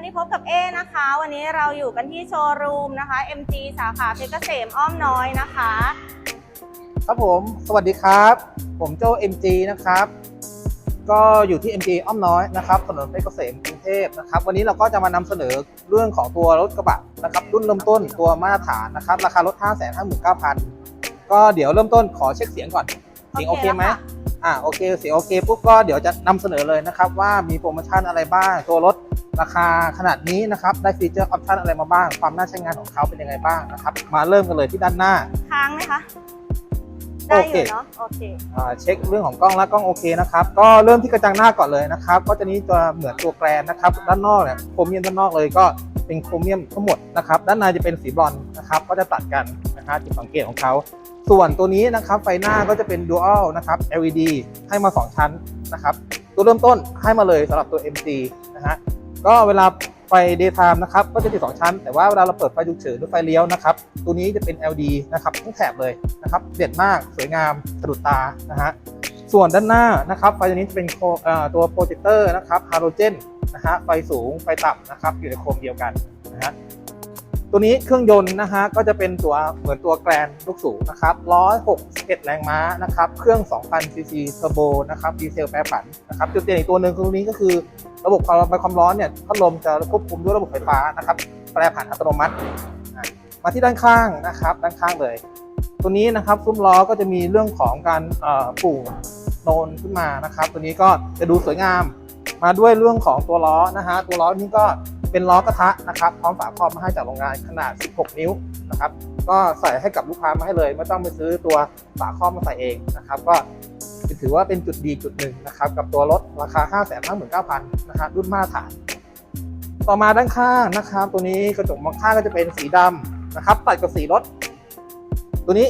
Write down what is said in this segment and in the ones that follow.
วันนี้พบกับเอนะคะ วันนี้เราอยู่กันที่โชว์รูมนะคะ MG สาขาเพชรเกษมอ้อมน้อยนะคะ ครับผม สวัสดีครับ ผมโจ MG นะครับ ก็อยู่ที่ MG อ้อมน้อยนะครับ ถนนเพชรเกษมกรุงเทพนะครับ วันนี้เราก็จะมานำเสนอเรื่องของตัวรถกระบะนะครับ รุ่นเริ่มต้นตัวมาตรฐานนะครับ ราคารถ 5 5 9 0 0 0 ก็เดี๋ยวเริ่มต้นขอเช็คเสียงก่อน เสียงโอเคไหมโอเคแล้วค่ะ อ่าโอเคเสียงโอเคปุ๊บก็เดี๋ยวจะนำเสนอเลยนะครับ ว่ามีโปรโมชั่นอะไรบ้าง ตัวรถ ราคาขนาดนี้นะครับ ได้ฟีเจอร์ออปชั่นอะไรมาบ้าง ความน่าใช้งานของเขาเป็นยังไงบ้างนะครับ มาเริ่มกันเลยที่ด้านหน้า ค้างไหมคะ ได้โออเคยู่เนาะ โอเคอ่าเช็คเรื่องของกล้องแล้วกล้องโอเคนะครับ ก็เริ่มที่กระจังหน้าก่อนเลยนะครับ ก็จะนี้จะเหมือนตัวแกรนนะครับ ด้านนอกเนี่ยโครเมียมด้านนอกเลยก็เป็นโครเมียมทั้งหมดนะครับ ด้านในจะเป็นสีบรอนซ์นะครับ ก็จะตัดกันนะครับจุดสังเกตของเขาส่วนตัวนี้นะครับไฟหน้าก็จะเป็น Dual นะครับ LED ให้มา 2 ชั้นนะครับ ตัวเริ่มต้นให้มาเลยสำหรับตัว MG นะฮะ ก็เวลาไฟ daytime นะครับก็จะติด2ชั้น แต่ว่าเวลาเราเปิดไฟฉุกเฉินหรือไฟเลี้ยวนะครับ ตัวนี้จะเป็น LED นะครับทั้งแถบเลยนะครับเด่นมากสวยงามสะดุดตานะฮะส่วนด้านหน้านะครับไฟตัวนี้จะเป็นตัวโปรเจคเตอร์นะครับฮาโลเจนนะฮะไฟสูงไฟต่ำนะครับอยู่ในโคมเดียวกันนะฮะตัวนี้เครื่องยนต์นะฮะก็จะเป็นตัวเหมือนตัวแกรนลูกสูงนะครับ161 แรงม้านะครับ เครื่อง 2,000ซีซีเทอร์โบนะครับดีเซลแปรผันนะครับจุดเด่นอีกตัวหนึ่งคือตัวนี้ก็คือ ระบบความระบายความร้อนเนี่ยพัดลมจะควบคุมด้วยระบบไฟฟ้านะครับ แปรผันอัตโนมัติ มาที่ด้านข้างนะครับ ด้านข้างเลย ตัวนี้นะครับซุ้มล้อก็จะมีเรื่องของการเอ่อปูโนนขึ้นมานะครับ ตัวนี้ก็จะดูสวยงาม มาด้วยเรื่องของตัวล้อนะฮะตัวล้อนี้ก็เป็นล้อกระทะนะครับพร้อมฝาครอบมาให้จากโรงงานขนาด 16 นิ้วนะครับ ก็ใส่ให้กับลูกค้ามาให้เลย ไม่ต้องไปซื้อตัวฝาครอบมาใส่เองนะครับ ก็ ถือว่าเป็นจุดดีจุดหนึ่งนะครับ กับตัวรถราคา 5 5 9 0 0 0นะฮะรุ่นมาตรฐาน ต่อมาด้านข้างนะครับ ตัวนี้กระจกมองข้างก็จะเป็นสีดำนะครับ ตัดกับสีรถ ตัวนี้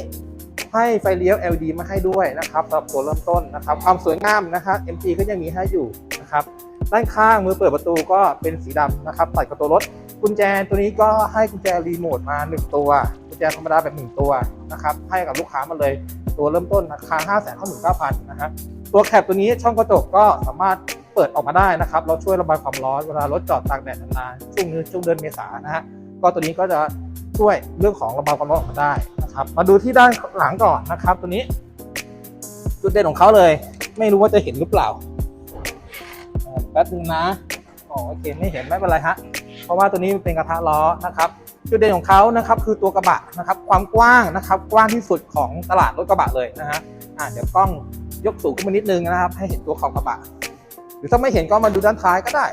ให้ไฟเลี้ยว LED มาให้ด้วยนะครับสำหรับตัวเริ่มต้นนะครับ ความสวยงามนะครับ MG ก็ยังมีให้อยู่นะครับด้านข้างมือเปิดประตูก็เป็นสีดำนะครับตัดกับตัวรถกุญแจตัวนี้ก็ให้กุญแจรีโมทมา 1 ตัว จธรรมดาแบบ1ตัวนะครับให้กับลูกค้ามาเลยตัวเริ่มต้นราคา5 9 9 0 0 0นะฮะตัวแคปตัวนี้ช่องกระจกก็สามารถเปิดออกมาได้นะครับเราช่วยระบายความร้อนเวลารถจอดตากแดดนานๆช่วงนี้ช่วงเดือนเมษานะฮะก็ตัวนี้ก็จะช่วยเรื่องของระบายความร้อนออกมาได้นะครับ มาดูที่ด้านหลังก่อนนะครับ ตัวนี้จุดเด่นของเขาเลย ไม่รู้ว่าจะเห็นหรือเปล่าแป๊บนึงนะอ๋อโอเคไม่เห็นไม่เป็นไรฮะ ราะว่าตัวนี้มันเป็นกระทะล้อนะครับจุดเด่นของเขานะครับคือตัวกระบะนะครับความกว้างนะครับกว้างที่สุดของตลาดรถกระบะเลยนะฮะอ่าเดี๋ยวกล้องยกสูงขึ้นมานิดนึงนะครับให้เห็นตัวขอบกระบะ หรือถ้าไม่เห็นก็มาดูด้านท้ายก็ได้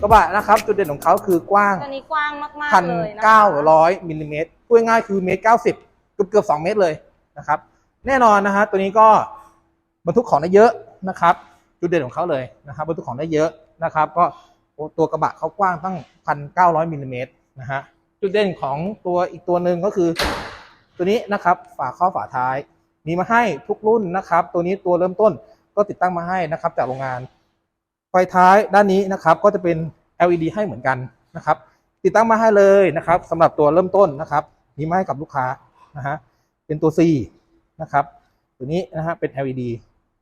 กระบะนะครับจุดเด่นของเขาคือกว้างตัวนี้กว้างมากพันๆเลยนะคะเก้าร้อยมิลลิเมตรพูดง่ายๆคือเมตรเก้าสิบเกือบเกือบสองเมตรเลยนะครับ แน่นอนนะฮะตัวนี้ก็บรรทุกของได้เยอะนะครับ จุดเด่นของเขาเลยนะครับบรรทุกของได้เยอะนะครับ ก็ ตัวกระบะเขากว้างตั้งพันเก้าร้อยมิลลิเมตรนะฮะจุดเด่นของตัวอีกตัวหนึ่งก็คือ ตัวนี้นะครับฝาข้อฝาท้าย มีมาให้ทุกรุ่นนะครับ ตัวนี้ตัวเริ่มต้นก็ติดตั้งมาให้นะครับ จากโรงงาน ไฟท้ายด้านนี้นะครับก็จะเป็น LED ให้เหมือนกันนะครับ ติดตั้งมาให้เลยนะครับสำหรับตัวเริ่มต้นนะครับมีมาให้กับลูกค้านะฮะเป็นตัว C นะครับตัวนี้นะฮะเป็น LED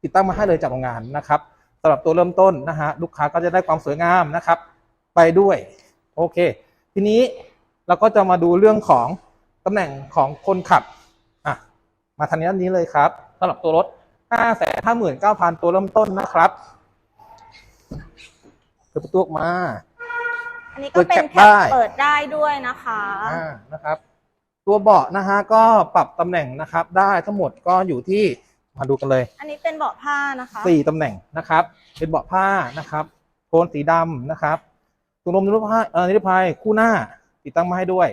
ติดตั้งมาให้เลยจากโรงงานนะครับ สำหรับตัวเริ่มต้นนะฮะลูกค้าก็จะได้ความสวยงามนะครับ ไปด้วยโอเค ทีนี้เราก็จะมาดูเรื่องของตำแหน่งของคนขับอะมาทางนี้ด้านนี้เลยครับสำหรับตัวรถ 5 5 9 0 0 0 ตัวเริ่มต้นนะครับเปิดประตูออกมา อันนี้ก็เป็นเปิดแคปได้แคปเปิดได้ด้วยนะคะอ่านะครับ ตัวเบาะนะฮะก็ปรับตำแหน่งนะครับ ได้ทั้งหมดก็อยู่ที่ มาดูกันเลย อันนี้เป็นเบาะผ้านะคะสี่ตำแหน่งนะครับ เป็นเบาะผ้านะครับโทนสีดำนะครับถุงลมนิรภัยเอ่อนิรภัยคู่หน้าติดตั้งมาให้ด้วย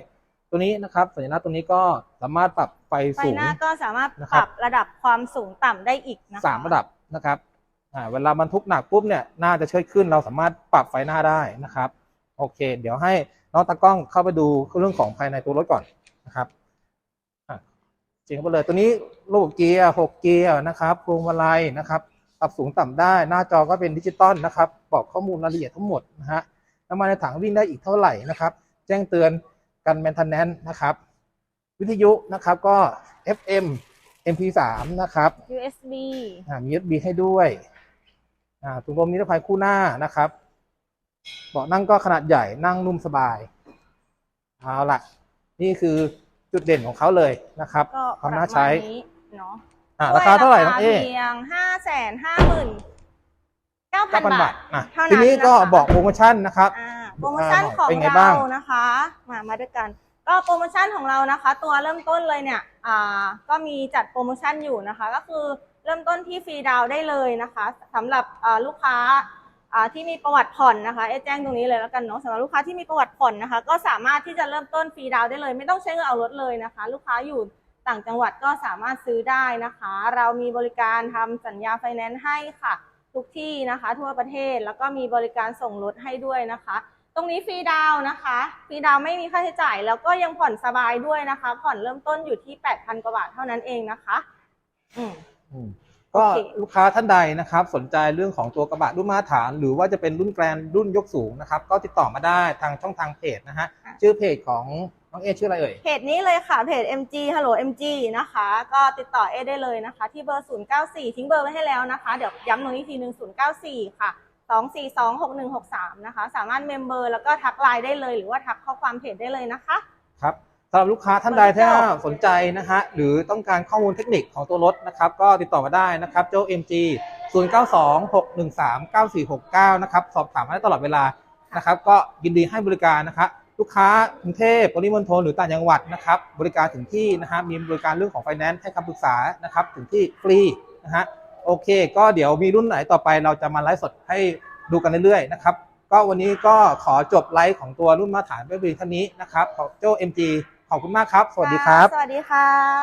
ตัวนี้นะครับสัญลักษณ์ตัวนี้ก็สามารถปรับไฟไฟสูงหน้าก็สามารถนะคปรับรับระดับความสูงต่ำได้อีกนะคะสามระดับนะครับอ่าเวลาบรรทุกหนักปุ๊บเนี่ยหน้าจะเชิดขึ้น เราสามารถปรับไฟหน้าได้นะครับ โอเค เดี๋ยวให้น้องตากล้องเข้าไปดูเรื่องของภายในตัวรถก่อนนะครับอะ จริงเข้าไปเลยตัวนี้ระบบเกียร์หกเกียร์นะครับพวงมาลัยนะครับปรับสูงต่ำได้หน้าจอก็เป็นดิจิตอลนะครับบอกข้อมูลรายละเอียดทั้งหมดนะฮะน้ำมันในถังวิ่งได้อีกเท่าไหร่นะครับ แจ้งเตือนกันแมนเทนแนนนะครับ วิทยุนะครับก็ FM MP3 นะครับ USB อ่ามี USB ให้ด้วยอ่าถุงลมนิรภัยคู่หน้านะครับเบาะนั่งก็ขนาดใหญ่นั่งนุ่มสบายเอาล่ะนี่คือ จุดเด่นของเขาเลยนะครับก็ความน่าใช้ประมณนี้เนาะอะราคาเท่าไหร่น้องเอ ด้วยราคาเพียงห้าแสนห้าหมื่นเก้าพัน9,000บาบาททอะเท่านั้นทีนี้ก็นะคะ บอกโปรโมชั่นนะครับ อ่าโปรโมชั่นของเป็นไงเราบ้าง นะคะ มามาด้วยกัน ก็โปรโมชั่นของเรานะคะ ตัวเริ่มต้นเลยเนี่ยอ่าก็มีจัดโปรโมชั่นอยู่นะคะ ก็คือเริ่มต้นที่ฟรีดาวน์ได้เลยนะคะสำหรับอ่าลูกค้าอ่า ที่มีประวัติผ่อนนะคะเอ๊ะแจ้งตรงนี้เลยแล้วกันเนาะสำหรับลูกค้าที่มีประวัติผ่อนนะคะ ก็สามารถที่จะเริ่มต้นฟรีดาวได้เลย ไม่ต้องใช้เงินเอารถเลยนะคะ ลูกค้าอยู่ต่างจังหวัดก็สามารถซื้อได้นะคะ เรามีบริการทำสัญญาไฟแนนซ์ให้ค่ะ ทุกที่นะคะ ทั่วประเทศแล้วก็มีบริการส่งรถให้ด้วยนะคะ ตรงนี้ฟรีดาวนะคะฟรีดาวไม่มีค่าใช้จ่าย แล้วก็ยังผ่อนสบายด้วยนะคะ ผ่อนเริ่มต้นอยู่ที่8,000กว่าบาทเท่านั้นเองนะคะ อืม ก็โอเคลูกค้าท่านใดนะครับสนใจเรื่องของตัวกระบะรุ่นมาตรฐาน หรือว่าจะเป็นรุ่นแกรนรุ่นยกสูงนะครับ ก็ติดต่อมาได้ทางช่องทางเพจนะฮะชื่อเพจของน้องเอชื่ออะไรเอ่ยเพจนี้เลยค่ะเพจ MG Hello MG นะคะ ก็ติดต่อเอได้เลยนะคะ ที่เบอร์ 094 ทิ้งเบอร์ไว้ให้แล้วนะคะ เดี๋ยวย้ำตรงนี้ทีหนึ่ง094 ค่ะ 2426163 นะคะ สามารถเมมเบอร์แล้วก็ทักไลน์ได้เลย หรือว่าทักข้อความเพจได้เลยนะคะครับ สำหรับลูกค้าท่านใดถ้าสนใจนะฮะหรือต้องการข้อมูลเทคนิคของตัวรถนะครับ ก็ติดต่อมาได้นะครับเจ้า MG 0926139469 นะครับ สอบถามมาได้ตลอดเวลานะครับ ก็ยินดีให้บริการนะครับลูกค้ากรุงเทพปริมณฑลหรือต่างจังหวัดนะครับ บริการถึงที่นะฮะมีบริการเรื่องของไฟแนนซ์ให้คำปรึกษานะครับ ถึงที่ฟรีนะฮะโอเค ก็เดี๋ยวมีรุ่นไหนต่อไปเราจะมาไลฟ์สดให้ดูกันเรื่อยๆนะครับก็วันนี้ก็ขอจบไลฟ์ของตัวรุ่นมาตรฐานเพียงเท่านี้นะครับของเจ้า MG ขอบคุณมากครับ สวัสดีครับ สวัสดีค่ะ